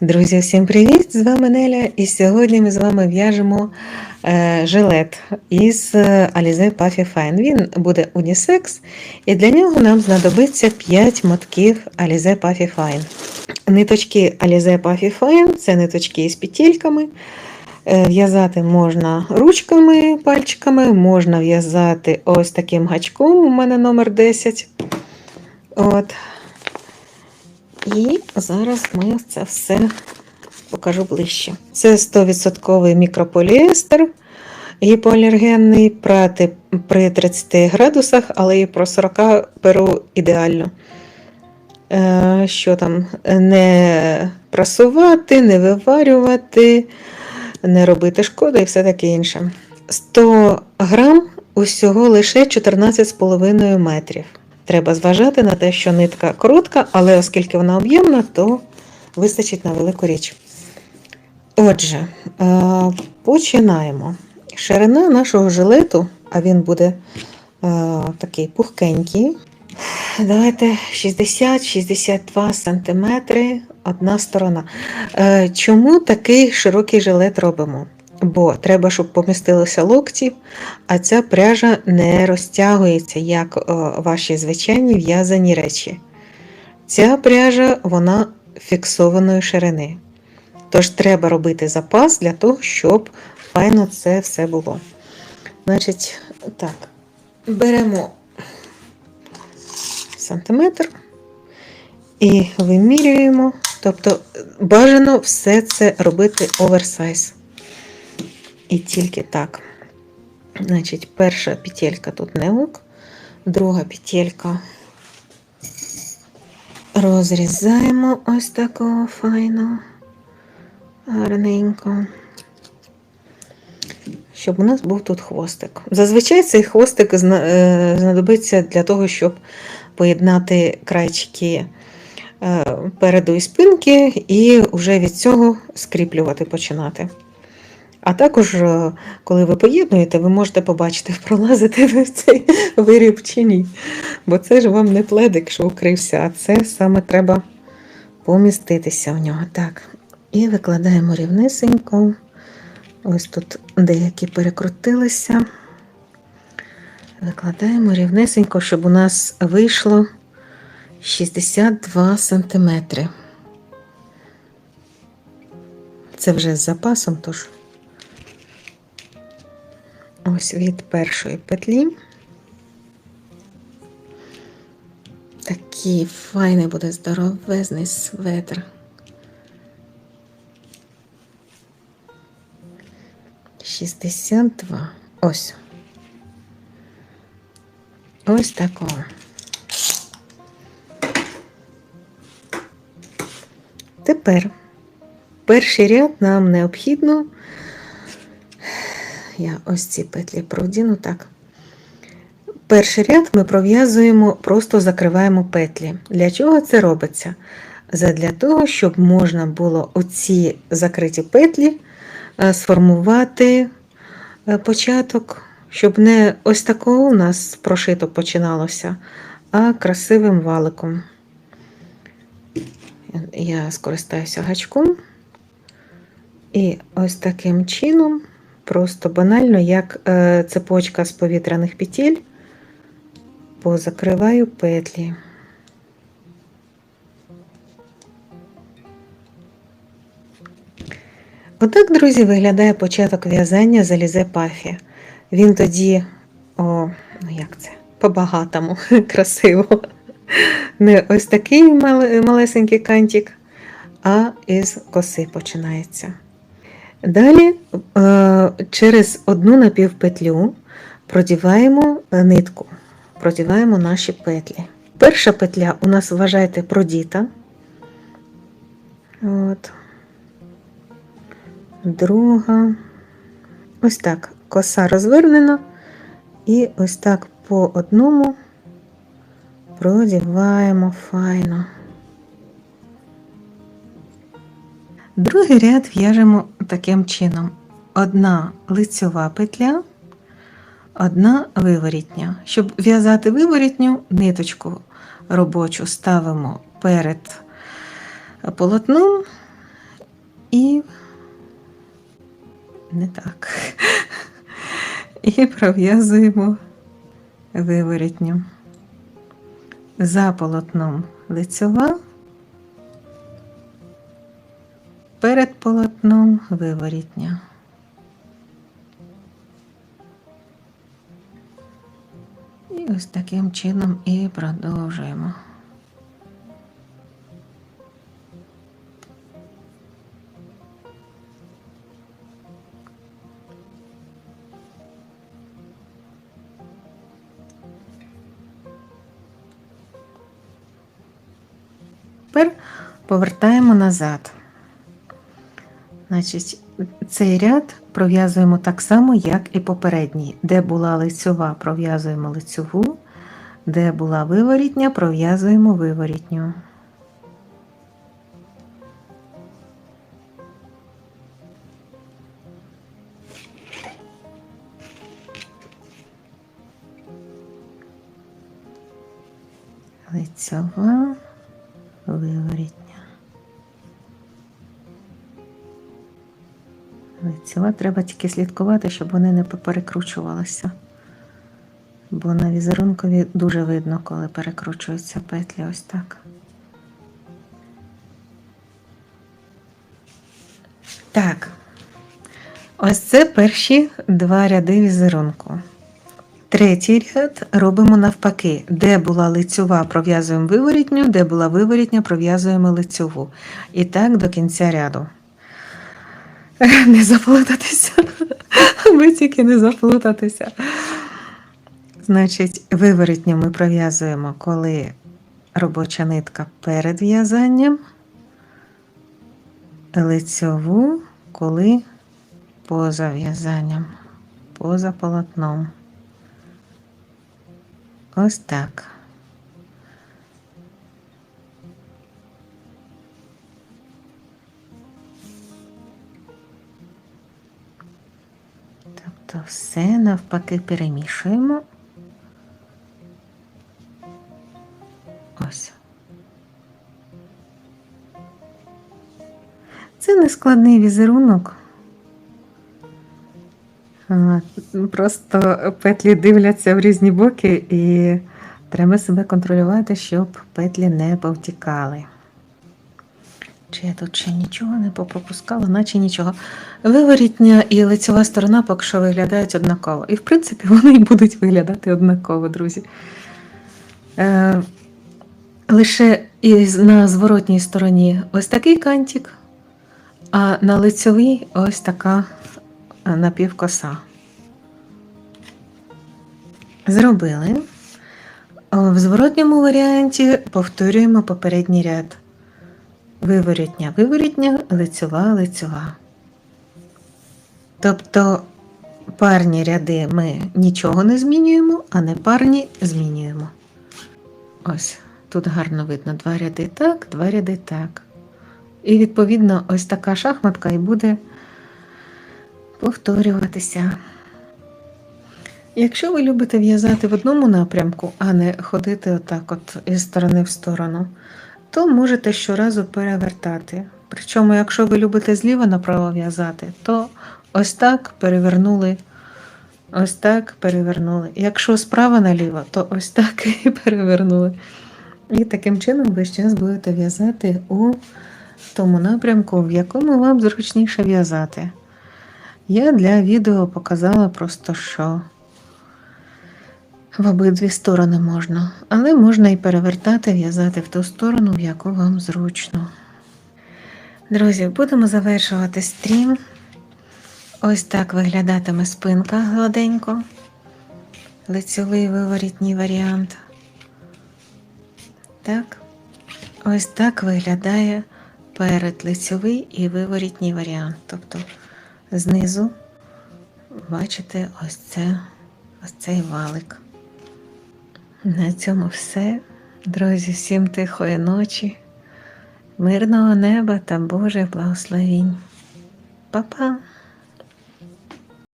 Друзі, всім привіт! З вами Неля, і сьогодні ми з вами в'яжемо е, жилет із е, Alize Puffy Fine. Він буде унісекс, і для нього нам знадобиться 5 мотків Alize Puffy Fine. Ниточки Alize Puffy Fine це ниточки із петельками. Е, В'язати можна ручками, пальчиками, можна в'язати ось таким гачком. У мене номер 10. От. І зараз ми це все покажу ближче. Це 100% мікрополіестер гіпоалергенний, прати при 30 градусах, але і про 40 перу ідеально. Е, Що там? Не прасувати, не виварювати, не робити шкоди і все таке інше. 100 грам усього лише 14,5 метрів. Треба зважати на те, що нитка коротка, але оскільки вона об'ємна, то вистачить на велику річ. Отже, е, починаємо. Ширина нашого жилету, а він буде е, такий пухкенький. Давайте 60-62 см одна сторона. Е, Чому такий широкий жилет робимо? Бо треба, щоб помістилися локті, а ця пряжа не розтягується, як о, ваші звичайні в'язані речі. Ця пряжа вона фіксованої ширини. Тож треба робити запас для того, щоб файно це все було. Значить, так, беремо сантиметр і вимірюємо. Тобто бажано все це робити оверсайз. І тільки так. Значить, перша петелька тут не ок, друга петелька розрізаємо ось такого файно, гарненько, щоб у нас був тут хвостик. Зазвичай цей хвостик е, знадобиться для того, щоб поєднати крайчики е, переду і спинки, і вже від цього скріплювати починати. А також, е, коли ви поєднуєте, ви можете побачити, пролазите ви в цей виріб чи ні. Бо це ж вам не пледик, що укрився, а це саме треба поміститися в нього. Так. І викладаємо рівнесенько. Ось тут деякі перекрутилися. Викладаємо рівнесенько, щоб у нас вийшло 62 сантиметри. Це вже з запасом, тож ось від першої петлі. Такий файний буде здоровезний светр. Шістдесят два. Ось. Ось такого. Тепер перший ряд нам необхідно. Я ось ці петлі продіну так. Перший ряд ми пров'язуємо, просто закриваємо петлі. Для чого це робиться? Задля того, щоб можна було оці закриті петлі е, сформувати е, початок, щоб не ось такого у нас прошито починалося, а красивим валиком. Я скористаюся гачком. І ось таким чином, просто банально, як е, цепочка з повітряних петель, позакриваю петлі. Отак, друзі, виглядає початок в'язання залізе пафі. Він тоді, о, ну як це, по-багатому, красиво. Не ось такий мал- малесенький кантик, а із коси починається. Далі е, через одну напівпетлю продіваємо е, нитку, продіваємо наші петлі. Перша петля у нас, вважайте, продіта. От. Друга. Ось так. Коса розвернена. І ось так по одному продіваємо файно. Другий ряд в'яжемо таким чином: одна лицьова петля, одна виворітня. Щоб в'язати виворітню, ниточку робочу ставимо перед полотном і не так. І пров'язуємо виворітню. За полотном лицьова. Перед полотном виворітня. І ось таким чином і продовжуємо. Тепер повертаємо назад. Значить, цей ряд пров'язуємо так само, як і попередній. Де була лицьова, пров'язуємо лицьову, де була виворітня, пров'язуємо виворітню. Лицьова, виворітня. Лицьова треба тільки слідкувати, щоб вони не перекручувалися. Бо на візерункові дуже видно, коли перекручуються петлі ось так. Так, ось це перші два ряди візерунку. Третій ряд робимо навпаки. Де була лицьова, пров'язуємо виворітню, де була виворітня, пров'язуємо лицьову. І так до кінця ряду. Не заплутатися. Ви тільки не заплутатися. Значить, виворітню ми пров'язуємо, коли робоча нитка перед в'язанням, лицьову, коли поза в'язанням, поза полотном. Ось так. Все навпаки перемішуємо. Ось. Це нескладний візерунок. Просто петлі дивляться в різні боки, і треба себе контролювати, щоб петлі не повтікали. Чи я тут ще нічого не попропускала, наче нічого. Виворітня і лицьова сторона поки що виглядають однаково. І, в принципі, вони й будуть виглядати однаково, друзі. Е, лише із, на зворотній стороні ось такий кантик, а на лицьовій ось така напівкоса. Зробили. В зворотньому варіанті повторюємо попередній ряд. Виворітня, виворітня, лицьова, лицьова. Тобто парні ряди ми нічого не змінюємо, а не парні змінюємо. Ось тут гарно видно два ряди так, два ряди так. І відповідно ось така шахматка і буде повторюватися. Якщо ви любите в'язати в одному напрямку, а не ходити отак от із сторони в сторону, то можете щоразу перевертати. Причому, якщо ви любите зліва направо в'язати, то ось так перевернули, ось так перевернули. Якщо справа наліво, то ось так і перевернули. І таким чином ви час будете в'язати у тому напрямку, в якому вам зручніше в'язати. Я для відео показала просто, що в обидві сторони можна, але можна і перевертати, в'язати в ту сторону, в яку вам зручно. Друзі, будемо завершувати стрім. Ось так виглядатиме спинка гладенько, лицьовий виворітній варіант. Так, ось так виглядає перед лицьовий і виворітній варіант. Тобто знизу бачите ось це, ось цей валик. На цьому все. Друзі, всім тихої ночі, мирного неба та Божих благословінь. Па-па!